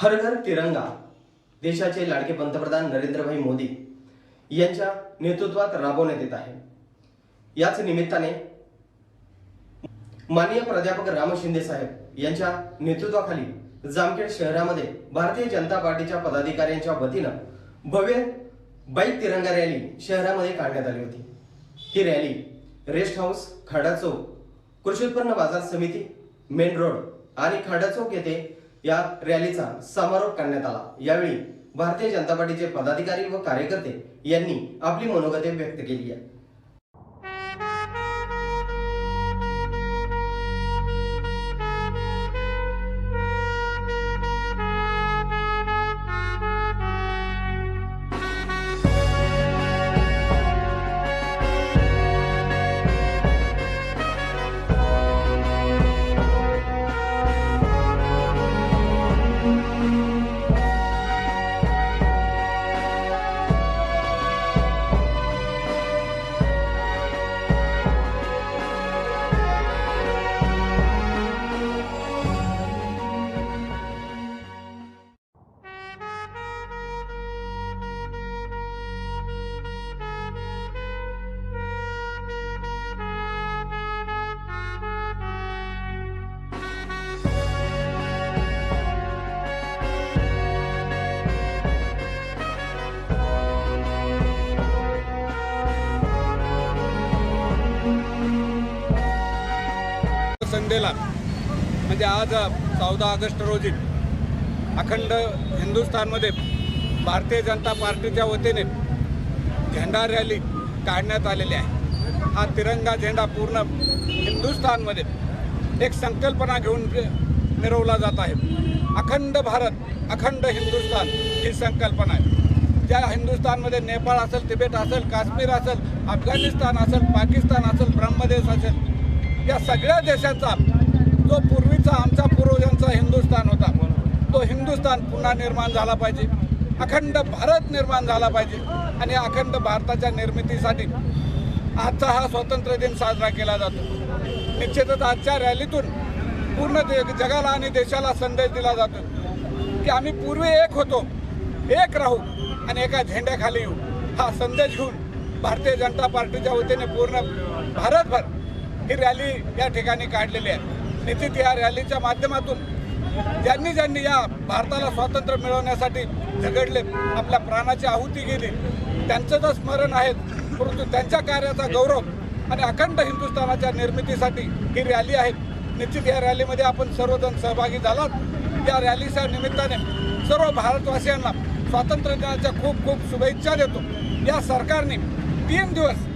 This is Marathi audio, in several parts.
हर घर तिरंगा देशाचे लाडके पंतप्रधान नरेंद्रभाई मोदी यांच्या नेतृत्वात राबवण्यात येत आहे. याच निमित्ताने माननीय प्राध्यापक राम शिंदे साहेब यांच्या नेतृत्वाखाली जामखेड शहरामध्ये भारतीय जनता पार्टीच्या पदाधिकाऱ्यांच्या वतीनं भव्य बाईक तिरंगा रॅली शहरामध्ये काढण्यात आली होती. ही रॅली रेस्ट हाऊस खाडा चौक कृषी उत्पन्न बाजार समिती मेन रोड आणि खाडा चौक येथे या रॅलीचा समारोप करण्यात आला. यावेळी भारतीय जनता पार्टीचे पदाधिकारी व कार्यकर्ते यांनी आपली मनोगते व्यक्त केली आहे. संडेला म्हणजे आज चौदा ऑगस्ट रोजी अखंड हिंदुस्थानमध्ये भारतीय जनता पार्टीच्या वतीने झेंडा रॅली काढण्यात आलेली आहे. हा तिरंगा झेंडा पूर्ण हिंदुस्थानमध्ये एक संकल्पना घेऊन मिरवला जात आहे. अखंड भारत अखंड हिंदुस्थान ही संकल्पना आहे. ज्या हिंदुस्थानमध्ये नेपाळ असेल तिबेट असेल काश्मीर असेल अफगाणिस्तान असेल पाकिस्तान असेल ब्रह्मदेश असेल या सगळ्या देशांचा जो पूर्वीचा आमचा पूर्वजांचा हिंदुस्थान होता तो हिंदुस्थान पुन्हा निर्माण झाला पाहिजे अखंड भारत निर्माण झाला पाहिजे आणि अखंड भारताच्या निर्मितीसाठी आजचा हा स्वातंत्र्य दिन साजरा केला जातो. निश्चितच आजच्या रॅलीतून पूर्ण दे जगाला आणि देशाला संदेश दिला जातो की आम्ही पूर्वी एक होतो एक राहू आणि एका झेंड्याखाली येऊ. हा संदेश घेऊन भारतीय जनता पार्टीच्या वतीने पूर्ण भारतभर ही रॅली या ठिकाणी काढलेली आहे. निश्चित या रॅलीच्या माध्यमातून ज्यांनी ज्यांनी या भारताला स्वातंत्र्य मिळवण्यासाठी झगडले आपल्या प्राणाची आहुती गेली त्यांचं तर स्मरण आहे परंतु त्यांच्या कार्याचा गौरव आणि अखंड हिंदुस्थानाच्या निर्मितीसाठी ही रॅली आहे. निश्चित या रॅलीमध्ये आपण सर्वजण सहभागी झालात. या रॅलीच्या निमित्ताने सर्व भारतवासियांना स्वातंत्र्य दिनाच्या खूप खूप शुभेच्छा देतो. या सरकारने तीन दिवस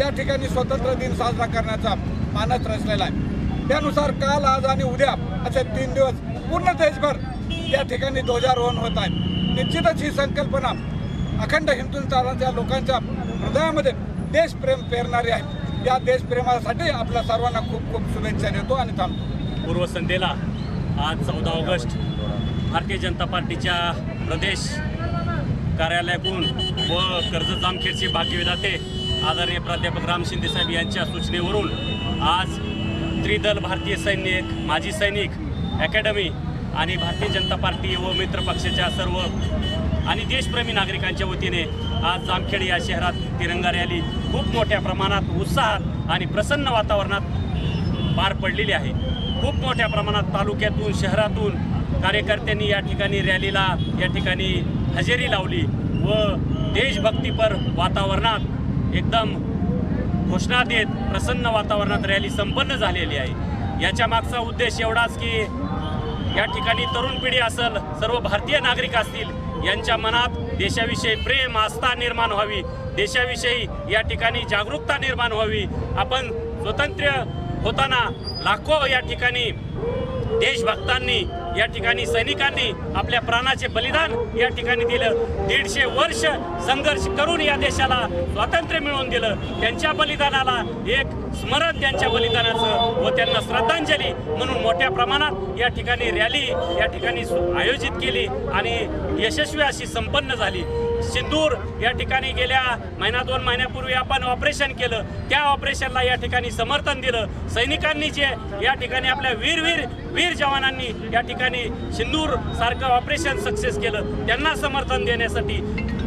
या ठिकाणी स्वातंत्र्य दिन साजरा करण्याचा मानस रचलेला आहे. त्यानुसार काल आज आणि उद्या असे तीन दिवस पूर्ण देशभर या ठिकाणी ध्वजारोहण होत आहे. निश्चितच ही संकल्पना अखंड हिंदुस्थानाच्या लोकांच्या हृदयामध्ये देशप्रेम पेरणारी आहे. या देशप्रेमासाठी आपल्या सर्वांना खूप खूप शुभेच्छा देतो आणि थांबतो. पूर्वसंध्येला आज चौदा ऑगस्ट भारतीय जनता पार्टीच्या प्रदेश कार्यालयातून व कर्जत जामखेडचे भाग्यविधाते आदरणीय प्राध्यापक राम शिंदे साहेब यांच्या सूचनेवरून आज त्रिदल भारतीय सैनिक माजी सैनिक अकॅडमी आणि भारतीय जनता पार्टी व मित्र पक्षाच्या सर्व आणि देशप्रेमी नागरिकांच्या वतीने आज जामखेड या शहरात तिरंगा रॅली खूप मोठ्या प्रमाणात उत्साहात आणि प्रसन्न वातावरणात पार पडलेली आहे. खूप मोठ्या प्रमाणात तालुक्यातून शहरातून कार्यकर्त्यांनी या ठिकाणी रॅलीला या ठिकाणी हजेरी लावली व देशभक्तीपर वातावरणात एकदम घोषणा देत प्रसन्न वातावरणात रॅली संपन्न झालेली आहे. याच्या मागचा उद्देश एवढाच की या ठिकाणी तरुण पिढी असेल सर्व भारतीय नागरिक असतील यांच्या मनात देशाविषयी प्रेम आस्था निर्माण व्हावी. देशाविषयी या ठिकाणी जागरूकता निर्माण व्हावी. आपण स्वतंत्र होताना लाखो या ठिकाणी देशभक्तांनी या ठिकाणी सैनिकांनी आपल्या प्राणाचे बलिदान या ठिकाणी दिलं. दीडशे वर्ष संघर्ष करून या देशाला स्वातंत्र्य मिळवून दिलं. त्यांच्या बलिदानाला एक स्मरण त्यांच्या बलिदानाचं व त्यांना श्रद्धांजली म्हणून मोठ्या प्रमाणात या ठिकाणी रॅली या ठिकाणी आयोजित केली आणि यशस्वी अशी संपन्न झाली. सिंदूर या ठिकाणी गेल्या महिना दोन महिन्यापूर्वी आपण ऑपरेशन केलं. त्या ऑपरेशनला या ठिकाणी समर्थन दिलं. सैनिकांनी जे या ठिकाणी आपल्या वीर वीर वीर जवानांनी या ठिकाणी ठिकाणी सिंदूर सारखं ऑपरेशन सक्सेस केलं. त्यांना समर्थन देण्यासाठी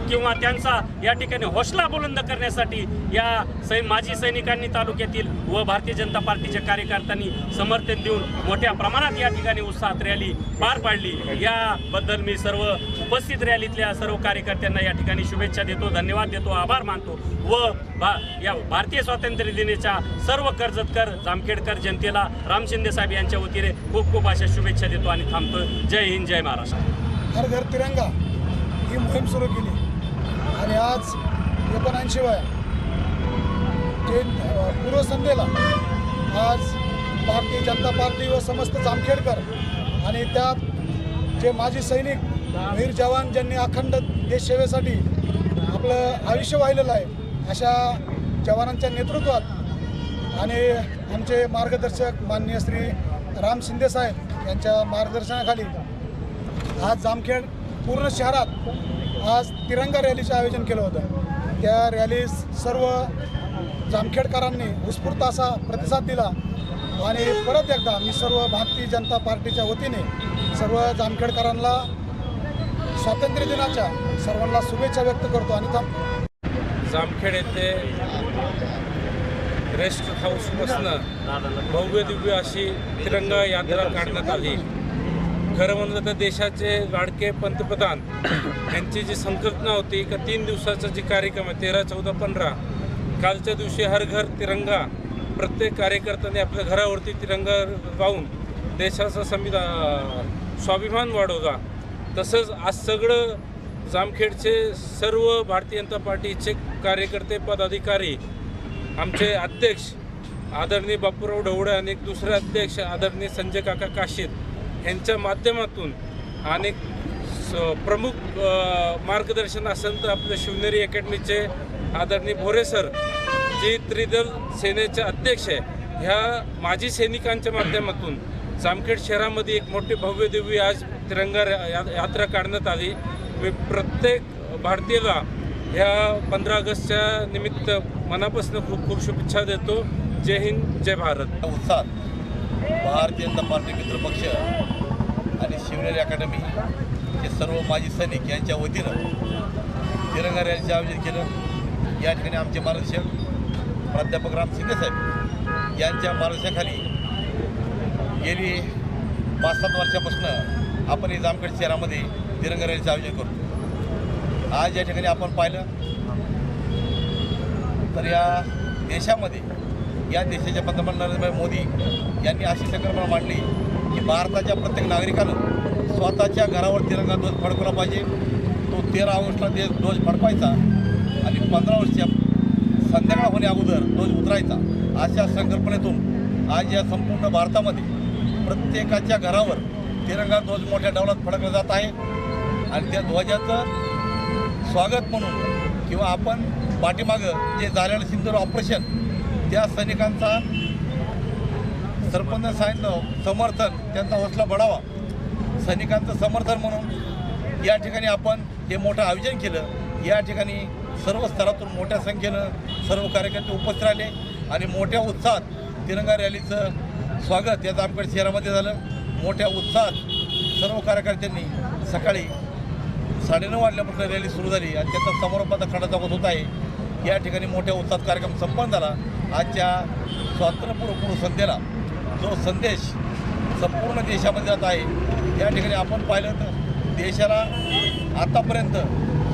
किंवा त्यांचा या ठिकाणी हौसला बुलंद करण्यासाठी या सै माजी सैनिकांनी तालुक्यातील व भारतीय जनता पार्टीच्या कार्यकर्त्यांनी समर्थन देऊन मोठ्या प्रमाणात या ठिकाणी उत्साहात रॅली पार पाडली. याबद्दल मी सर्व उपस्थित रॅलीतल्या सर्व कार्यकर्त्यांना या ठिकाणी शुभेच्छा देतो धन्यवाद देतो आभार मानतो व भा या भारतीय स्वातंत्र्य दिनेच्या सर्व कर्जतकर जामखेडकर जनतेला राम शिंदे साहेब यांच्या वतीने खूप खूप अशा शुभेच्छा देतो आणि थांबतो. जय हिंद जय महाराष्ट्र. हर घर तिरंगा ही मोहीम सुरू केली. आणि आज एकोणऐंशी वया जे पूर्वसंध्येला आज भारतीय जनता पार्टी व समस्त जामखेडकर आणि त्यात जे माजी सैनिक वीर जवान ज्यांनी अखंड देशसेवेसाठी आपलं आयुष्य वाहिलेलं आहे अशा जवानांच्या नेतृत्वात आणि आमचे मार्गदर्शक माननीय श्री राम शिंदे साहेब यांच्या मार्गदर्शनाखाली आज जामखेड पूर्ण शहरात आज तिरंगा रॅलीचं आयोजन केलं होतं. त्या रॅलीस सर्व जामखेडकरांनी उत्स्फूर्त असा प्रतिसाद दिला आणि परत एकदा मी सर्व भारतीय जनता पार्टीच्या वतीने सर्व जामखेडकरांना स्वातंत्र्य दिनाच्या सर्वांना शुभेच्छा व्यक्त करतो आणि थांबतो जामखेड येथे रेस्ट हाऊसपासनं भव्य दिव्य अशी तिरंगा यात्रा काढण्यात आली. खरं म्हणलं तर देशाचे लाडके पंतप्रधान यांची जी संकल्पना होती का तीन दिवसाचा जी कार्यक्रम आहे तेरा चौदा पंधरा कालच्या दिवशी हर घर तिरंगा प्रत्येक कार्यकर्त्याने आपल्या घरावरती तिरंगा लावून देशाचा संविधान स्वाभिमान वाढवला. तसंच आज सगळं जामखेडचे सर्व भारतीय जनता पार्टीचे कार्यकर्ते पदाधिकारी आमचे अध्यक्ष आदरणीय बापूराव ढवळे आणि दुसरे अध्यक्ष आदरणीय संजय काका काशीद यांच्या माध्यमातून आणि स- प्रमुख मार्गदर्शन असेल तर आपल्या शिवनेरी अकॅडमीचे आदरणीय भोरे सर जे त्रिदल सेनेचे अध्यक्ष आहे ह्या माजी सैनिकांच्या माध्यमातून जामखेड शहरामध्ये एक मोठी भव्य दिव्य आज तिरंगा या- यात्रा काढण्यात आली. मी प्रत्येक भारतीयाला ह्या पंधरा ऑगस्टच्या निमित्त मनापासून खूप खूप शुभेच्छा देतो. जय हिंद जय भारत. उत्साहात भारतीय जनता पार्टी मित्रपक्ष आणि शिवनेरी अकॅडमी हे सर्व माजी सैनिक यांच्या वतीनं तिरंगा रॅलीचे आयोजन केलं. या ठिकाणी आमचे मार्गदर्शक प्राध्यापक राम शिंदे साहेब यांच्या मार्गदर्शनाखाली गेली पाच सात वर्षापासून आपण हे जामखेड शहरामध्ये तिरंगा रॅलीचं आयोजन करतो. आज या ठिकाणी आपण पाहिलं तर या देशामध्ये या देशाचे पंतप्रधान नरेंद्र मोदी यांनी अशी संकल्पना मांडली की भारताच्या प्रत्येक नागरिकानं स्वतःच्या घरावर तिरंगा ध्वज फडकवला पाहिजे. तो तेरा ऑगस्टला ते ध्वज फडकवायचा आणि पंधरा ऑगस्टच्या संध्याकाळ होण्या अगोदर ध्वज उतरायचा अशा संकल्पनेतून आज या संपूर्ण भारतामध्ये प्रत्येकाच्या घरावर तिरंगा ध्वज मोठ्या डौलात फडकला जात आहे. आणि त्या ध्वजाचं स्वागत म्हणून किंवा आपण पाठीमागं जे झालेलं सिंधूर ऑपरेशन त्या सैनिकांचा सरपंच सांगितलं समर्थन त्यांचा हौसला बढावा. सैनिकांचं समर्थन म्हणून या ठिकाणी आपण हे मोठं आयोजन केलं. या ठिकाणी सर्व स्तरातून मोठ्या संख्येनं सर्व कार्यकर्ते उपस्थित राहिले. आणि मोठ्या उत्साहात तिरंगा रॅलीचं स्वागत. या जामखेड शहरामध्ये झालं. मोठ्या उत्साहात सर्व कार्यकर्त्यांनी सकाळी साडेनऊ वाजल्यापासून रॅली सुरू झाली आणि त्याचा समारोपाचा खडा जमत होत आहे. या ठिकाणी मोठ्या उत्साहात कार्यक्रम संपन्न झाला. आजच्या स्वातंत्र्यपूर्व संध्येला जो संदेश संपूर्ण देशामध्ये जात आहे या ठिकाणी आपण पाहिलं तर देशाला आतापर्यंत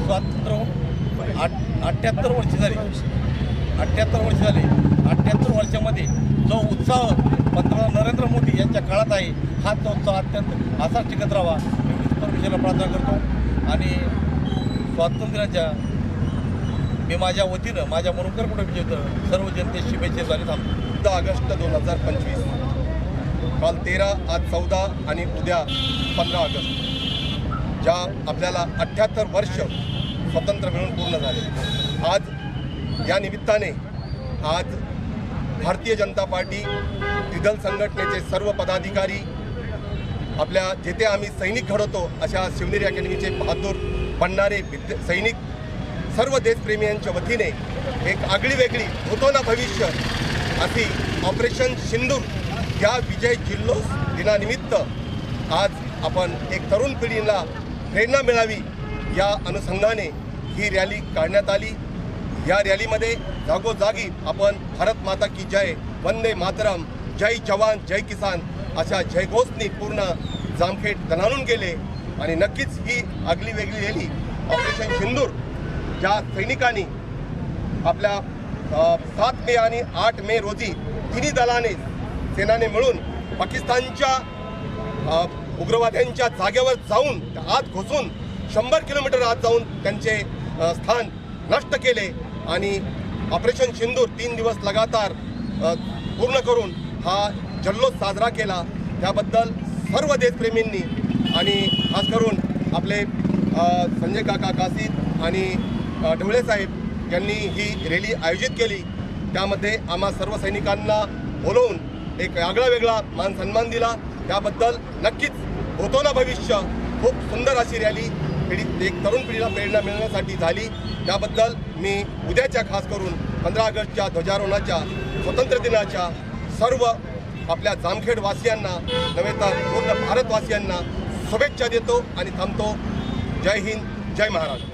स्वातंत्र्य आठ अठ्ठ्याहत्तर वर्ष झाली. अठ्ठ्याहत्तर वर्ष झाले. अठ्ठ्याहत्तर वर्षामध्ये जो उत्साह पंतप्रधान नरेंद्र मोदी यांच्या काळात आहे हा तो उत्सव अत्यंत असाच टिकत राहावा. मी परमेश्वरला प्रार्थना करतो. आणि स्वातंत्र्याच्या मी माझ्या वतीनं माझ्या मनोकर कुटुंबीय सर्व जनते शुभेच्छा झाली. थांबतो चौदा ऑगस्ट दोन हजार पंचवीस. काल तेरा आज चौदा आणि उद्या पंधरा ऑगस्ट. ज्या आपल्याला अठ्ठ्याहत्तर वर्ष स्वतंत्र मिळून पूर्ण झाले. आज या निमित्ताने आज भारतीय जनता पार्टी दिदल संघटनेचे सर्व पदाधिकारी आपल्या जेथे आम्ही सैनिक घडवतो अशा शिवनेरी अकॅडमीचे बहादूर बनणारे सैनिक सर्व देशप्रेमियांच्या वतीने एक आगळी वेगळी होतो ना भविष्य अशी ऑपरेशन सिंदूर या विजय जिल्लोस दिनानिमित्त आज आपण एक तरुण पिढीला प्रेरणा मिळावी या अनुषंगाने ही रॅली काढण्यात आली. या रॅलीमध्ये जागोजागी आपण भारत माता की जय वंदे मातरम जय जवान जय किसान अशा जयघोषनी पूर्ण जामखेड दणाणून गेले आणि नक्कीच ही आगली वेगळी रॅली ऑपरेशन सिंदूर ज्या सैनिकांनी आपल्या सात मे आणि आठ मे रोजी तिन्ही दलाने सेनाने मिळून पाकिस्तानच्या उग्रवाद्यांच्या जागेवर जाऊन आत घुसून शंभर किलोमीटर आत जाऊन त्यांचे स्थान नष्ट केले. आणि ऑपरेशन सिंदूर तीन दिवस लगातार पूर्ण करून हा जल्लोष साजरा केला. त्याबद्दल सर्व देशप्रेमींनी आणि खास करून आपले संजय काका कासीद आणि अ, ढवळे साहेब यांनी ही रॅली आयोजित केली. त्यामध्ये आम्हा सर्व सैनिकांना बोलवून एक आगळा वेगळा मान सन्मान दिला. त्याबद्दल नक्कीच होतो ना भविष्य. खूप सुंदर अशी रॅली पिढी एक तरुण पिढीला प्रेरणा मिळण्यासाठी झाली. त्याबद्दल मी उद्याच्या खास करून पंधरा ऑगस्टच्या ध्वजारोहणाच्या स्वतंत्र दिनाच्या सर्व आपल्या जामखेडवासियांना नव्हे तर पूर्ण भारतवासियांना शुभेच्छा देतो आणि थांबतो. जय हिंद जय महाराष्ट्र.